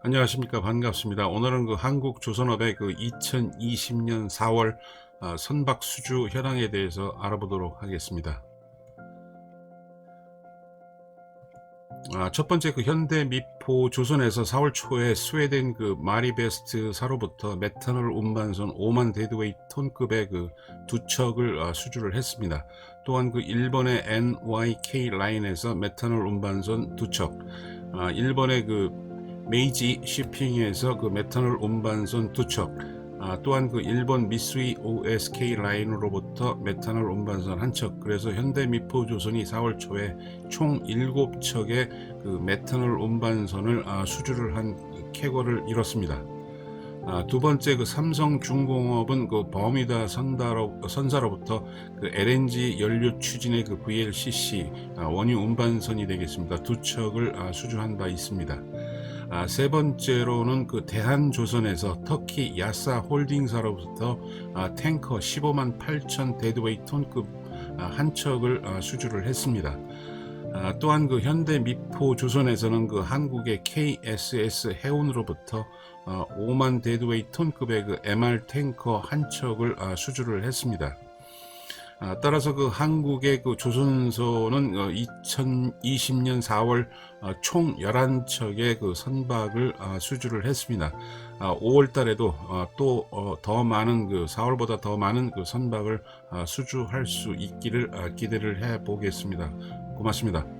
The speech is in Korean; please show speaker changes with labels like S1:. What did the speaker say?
S1: 안녕하십니까 반갑습니다. 오늘은 그 한국 조선업의 그 2020년 4월 어, 선박 수주 현황에 대해서 알아보도록 하겠습니다. 아, 첫 번째 그 현대 미포 조선에서 4월 초에 스웨덴 그 마리베스트 사로부터 메탄올 운반선 5만 데드웨이 톤급의 그 두 척을 아, 수주를 했습니다. 또한 그 일본의 NYK 라인에서 메탄올 운반선 두 척, 아, 일본의 그 메이지 shipping에서 그 메탄올 운반선 두 척, 아, 또한 그 일본 미쓰이 OSK 라인으로부터 메탄올 운반선 한 척, 그래서 현대 미포 조선이 4월 초에 총 7척의 그 메탄올 운반선을 아, 수주를 한 쾌거를 이뤘습니다. 아, 두 번째 그 삼성중공업은 그 버미다 선다로, 선사로부터 그 LNG 연료 추진의 그 VLCC 아, 원유 운반선이 되겠습니다. 두 척을 아, 수주한 바 있습니다. 아, 세 번째로는 그 대한조선에서 터키 야사 홀딩사로부터 아, 탱커 15만 8천 데드웨이 톤급 아, 한 척을 아, 수주를 했습니다. 아, 또한 그 현대 미포 조선에서는 그 한국의 KSS 해운으로부터 어, 5만 데드웨이 톤급의 그 MR 탱커 한 척을 아, 수주를 했습니다. 아, 따라서 그 한국의 그 조선소는 2020년 4월 어, 총 11척의 그 선박을 아, 수주를 했습니다. 5월 달에도 또 더 많은 그 4월보다 더 많은 그 선박을 아, 수주할 수 있기를 아, 기대를 해 보겠습니다. 고맙습니다.